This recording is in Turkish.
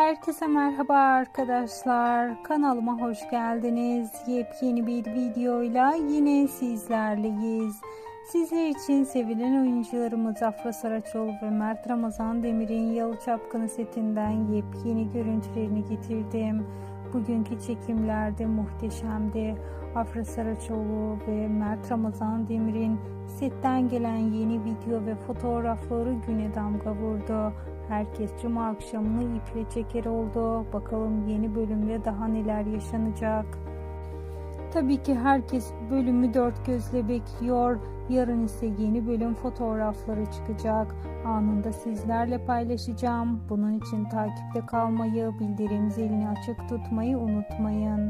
Herkese merhaba arkadaşlar. Kanalıma hoş geldiniz. Yepyeni bir videoyla yine sizlerleyiz. Sizler için sevilen oyuncularımız Afra Saraçoğlu ve Mert Ramazan Demir'in Yalı Çapkını setinden yepyeni görüntülerini getirdim. Bugünkü çekimlerde muhteşemdi. Afra Saraçoğlu ve Mert Ramazan Demir'in setten gelen yeni video ve fotoğrafları güne damga vurdu. Herkes cuma akşamını iple çeker oldu. Bakalım yeni bölümde daha neler yaşanacak. Tabii ki herkes bölümü dört gözle bekliyor. Yarın ise yeni bölüm fotoğrafları çıkacak. Anında sizlerle paylaşacağım. Bunun için takipte kalmayı, bildirim zilini açık tutmayı unutmayın.